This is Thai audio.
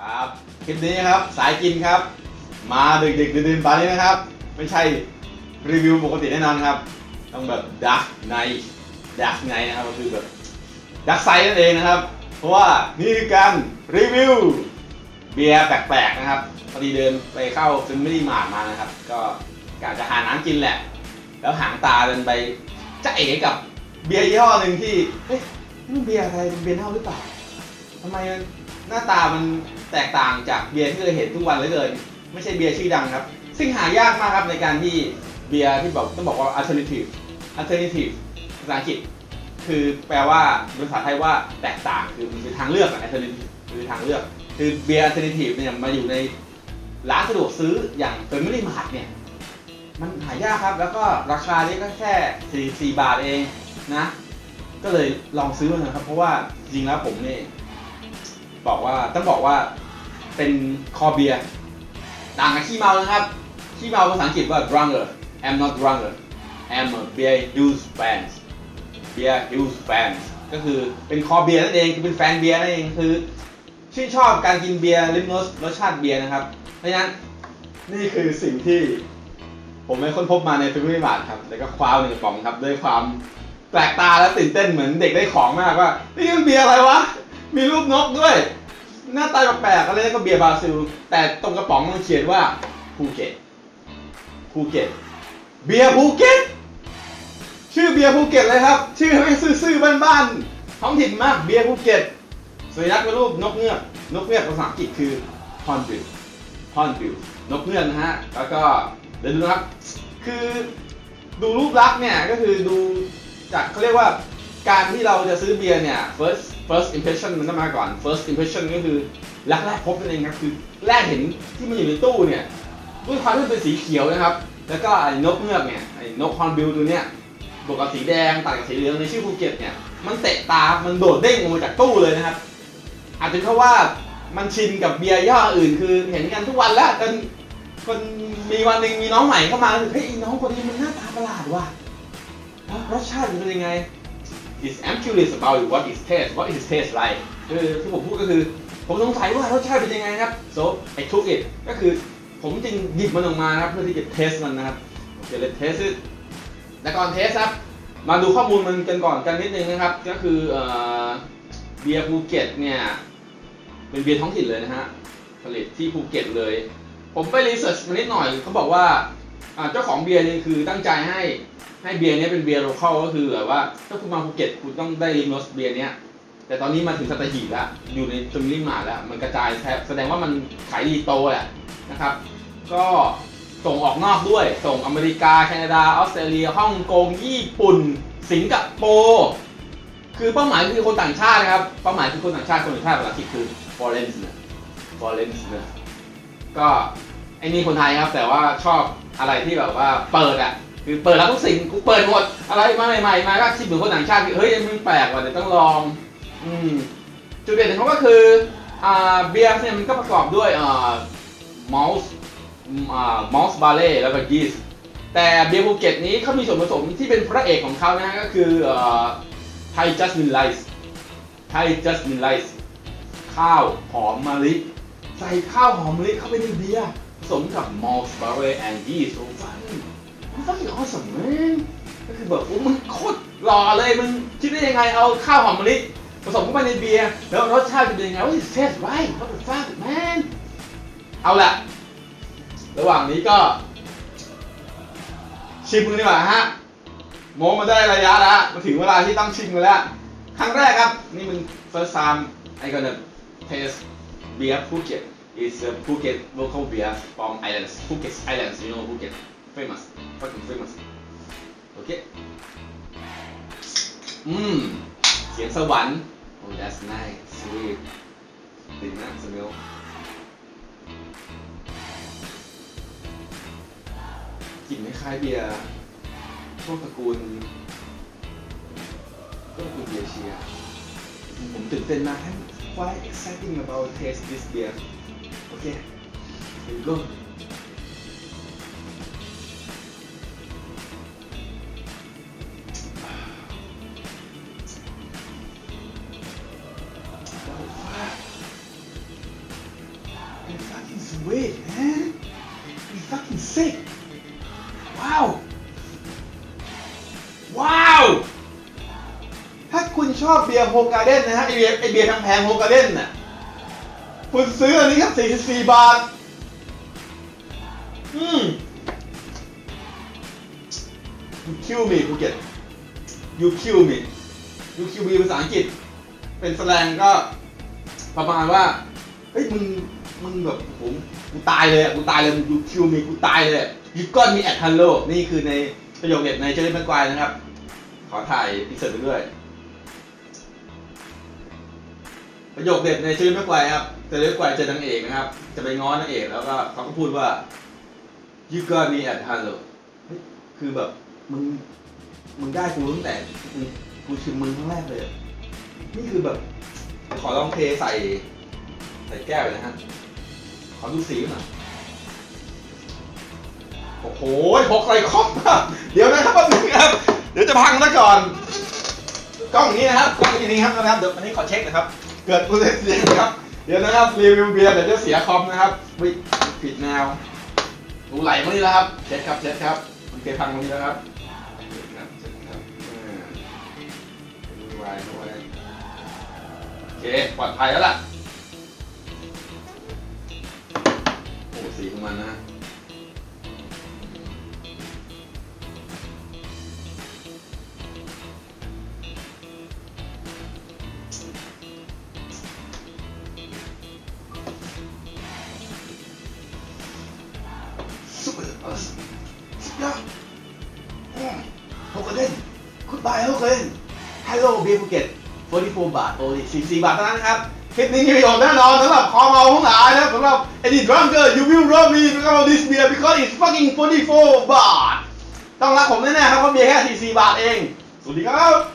ครับคลิปนี้ครับสายกินครับ มาดึกดึกๆดื่นๆปานนี้นะครับ ไม่ใช่รีวิวปกติแน่นอนครับ ต้องแบบดักไนดักไนนะครับก็คือแบบดักไซนั่นเองนะครับ เพราะว่านี่คือการรีวิวเบียร์แปลกๆนะครับพอดีเดินไปเข้าฟิมลี่มาร์มานะครับ ก็กะจะหาน้ำกินแหละ แล้วหางตาเดินไปจะเอ๋กับเบียร์ยี่ห้อหนึ่งที่เฮ้ยนี่มันเบียร์อะไรเป็นเบียร์เน่าหรือเปล่าทำไมมัน หน้าตามันแตกต่างจากเบียร์ที่เคยเห็นทุกวันเหลือเกิน ไม่ใช่เบียร์ชื่อดังครับ ซึ่งหายากมากครับในการที่เบียร์ที่บอกต้องบอกว่า alternative alternative ภาษาอังกฤษคือแปลว่าภาษาไทยว่าแตกต่างคือมันเป็นทางเลือกอะ alternative คือทางเลือก คือเบียร์ alternative เนี่ยมาอยู่ในร้านสะดวกซื้ออย่าง family mart เนี่ยมันหายากครับแล้วก็ราคานี้ก็แค่44บาทเองนะ ก็เลยลองซื้อมานะครับเพราะว่าจริงแล้วผมเนี่ย บอกว่าต้องบอกว่าเป็นคอเบียต่างกับขี้เมานะครับ ขี้เมาภาษาอังกฤษว่า drunker I'm not drunker I'm a beer use fans beer use fans ก็คือเป็นคอเบียร์นั่นเองคือเป็นแฟนเบียร์นั่นเองคือชื่นชอบการกินเบียร์ลิมรสรสชาติเบียร์นะครับ เพราะฉะนั้นนี่คือสิ่งที่ผมได้ค้นพบมาในฟิล์มบาทครับแล้วก็คว้าหนึ่งกระป๋องครับด้วยความแปลกตาและตื่นเต้นเหมือนเด็กได้ของมากว่านี่มันเบียร์อะไรวะ มีรูปนกด้วย หน้าตาแปลกๆอะไรก็เบียร์บราซิล แต่ตรงกระป๋องมันเขียนว่าภูเก็ตภูเก็ตเบียร์ภูเก็ตชื่อเบียร์ภูเก็ตเลยครับ ชื่อไม่งซื่อๆบ้านๆท้องถิ่นมากเบียร์ภูเก็ตสัญลักษณ์เป็นรูปนกเงือกนกเงือกภาษาอังกฤษคือ hornbill ฮอนบิลนกเงือกนะฮะแล้วก็เดี๋ยวดูนะครับคือดูรูปลักษณ์เนี่ยก็คือดูจากเขาเรียกว่า การที่เราจะซื้อเบียร์เนี่ย first first impression มันต้องมาก่อน first impression ก็คือแรกแรกพบนั่นเองครับคือแรกเห็นที่มันอยู่ในตู้เนี่ยด้วยความที่นเป็นสีเขียวนะครับ แล้วก็ไอ้นกเงือกเนี่ยไอ้นกฮอนบิลตัวเนี้ยบวกกับสีแดงตัดกับสีเหลืองในชื่อภูเก็ตเนี่ยมันเตะตา มันโดดเด้งออกมาจากตู้เลยนะครับ อาจจะเพราะว่ามันชินกับเบียร์ย่ออื่น คือเห็นกันทุกวันแล้วจนคนมีวันหนึ่งมีน้องใหม่เข้ามารู้สึกเฮ้ยน้องคนนี้มันหน้าตาประหลาดว่ะรสชาติมันเป็นยังไง is I'm curious about what is taste what is taste like คือที่ผมพูดก็คือ ผมสงสัยว่ารสชาติเป็นยังไงครับ so I took it ก็คือผมจึงหยิบมันออกมาครับเพื่อที่จะเทสมันนะครับโอเคเลยเทสแต่ก่อนเทสครับ มาดูข้อมูลมันกันก่อนกันนิดนึงนะครับ ก็คือเบียร์ภูเก็ตเนี่ยเป็นเบียร์ท้องถิ่นเลยนะฮะผลิตที่ภูเก็ตเลย ผมไปรีเสิร์ชมานิดหน่อยเขาบอกว่า เจ้าของเบียร์นี่คือตั้งใจให้ให้เบียร์นี้เป็นเบียร์โลเคอลก็คือแบบว่าถ้าคุณมาภูเก็ตคุณต้องได้ริมรสเบียร์เนี้ยแต่ตอนนี้มาถึงสัตหีบแล้วอยู่ในจมลิมาแล้ว มันกระจายแสดงว่ามันขายดีโตแหละนะครับ ก็ส่งออกนอกด้วย ส่งอเมริกา แคนาดา ออสเตรเลียฮ่องกงญี่ปุ่น สิงคโปร์คือเป้าหมายคือคนต่างชาตินะครับเป้าหมายคือคนต่างชาติคนต่างชาติภาษาอังกฤษคือ foreigner foreigner ก็ อ้นี่คนไทยครับ แต่ว่าชอบอะไรที่แบบว่าเปิดอะคือเปิดแล้วทุกสิ่งกูเปิดหมดอะไรมาใหม่ๆมาก็ชิมเหมือนคนต่างชาติเฮ้ยมันแปลกว่ะเดี๋ยวต้องลอง อืมจุดเด่นของเขาก็คืออ่าเบียร์เนี่ยมันก็ประกอบด้วยอ่ามอลส์อ่ามอลส์บาเล่แล้วก็ยีสต์แต่เบียร์ภูเก็ตนี้เขามีส่วนผสมที่เป็นพระเอกของเขานะฮะก็คืออ่อไทยจัสมินไลซ์ไทยจัสมินไลซ์ข้าวหอมมะลิ ใส่ข้าวหอมมะลิเข้าไปในเบียร์ สมกับมอลส์บาเล่แอนด์ยีสโอ้ฟังมันฟังออสมนก็คือแบบโอ้มึงโคตรหล่อเลยมึงคิดได้ยังไงเอาข้าวหอมมะลิผสมเข้าไปในเบียร์แล้วรสชาติจะเป็นยังไงว่า it tastes right what the fuck man เอาละระหว่างนี้ก็ ชิมกันดีกว่าฮะโมมาได้ระยะแล้วมาถึงเวลาที่ต้องชิมกันแล้ว ครั้งแรกครับ นี่มัน first time I gonna taste beer Phuket is a Phuket local beer from islands Phuket Islands you know Phuket famous fucking famous โอเคอืมเสียงสวรรค์ oh that's nice sweet ดีนะ smell กลิ่นคล้ายเบียร์พวกตระกูลพวกตระกูลเบียร์เชียผมตื่นเต้นมาก I'm quite exciting about taste this beer โอเค here we go โ wait man you fucking sick ว้าวว้าวถ้าคุณชอบเบียร์โฮกาเด้นนะฮะไอเบียร์ไอเบียร์แพงๆโฮกาเด้นน่ะ คุณซื้ออันนี้ครับ 44 บาท อืม you kill me ภูเก็ต you kill me you kill me ภาษาอังกฤษ เป็นแสดงก็ประมาณว่า เฮ้ย มึง มึงแบบผมกูตายเลยอะ กูตายเลย มึง you kill me กูตายเลยอะ you got me at hello นี่คือในประโยคเด็ดในเจอร์แมกวายนะครับ ขอถ่ายอินเสิร์ตไปด้วย ประโยคเด็ดในเจอร์แมกควายครับ เจอร์แมกควายเจอนางเอกนะครับ จะไปง้อนางเอกแล้วก็เขาก็พูดว่า you got me at hello เฮ้ยคือแบบมึงมึงได้กูตั้งแต่กูชิมมึงครั้งแรกเลย นี่คือแบบ ขอลองเทใส่ ใส่แก้วเลยนะฮะ ขอดูสีหน่อยโอ้โหหกใส่ครบเดี๋ยวนะครับแป๊บนึงครับ เดี๋ยวจะพังซะก่อน กล้องนี้นะครับ กล้องอย่างนี้ครับนะครับ เดี๋ยวอันนี้ขอเช็คนะครับ เกิดอุบัติเหตุครับ เดี๋ยวนะครับรีวิวเบียร์เดี๋ยวจะเสียคอมนะครับวิผิดแนวดูไหลมานี่แล้วครับเช็ดครับเช็ดครับมันเคยพังมานี่แล้วครับเอ่าดูไว้ดูไว้โอเคปลอดภัยแล้วล่ะโอ้สีของมันนะ Super awesome. Yeah. Mm. โฮกเล่นคุณบายโฮกเล่น Hello เบียร์ภูเก็ต44บาทโอ้ย44 บาทเท่านั้นครับ คลิปนี้มีประโยชน์แน่นอนสำหรับคอเมาทั้งหลายนะสำหรับ Any drunker you will rob me because of this beer because it's fucking 44 บาท ต้องรักผมแน่ๆครับเพราะเบียร์แค่ 44 บาทเอง สวัสดีครับ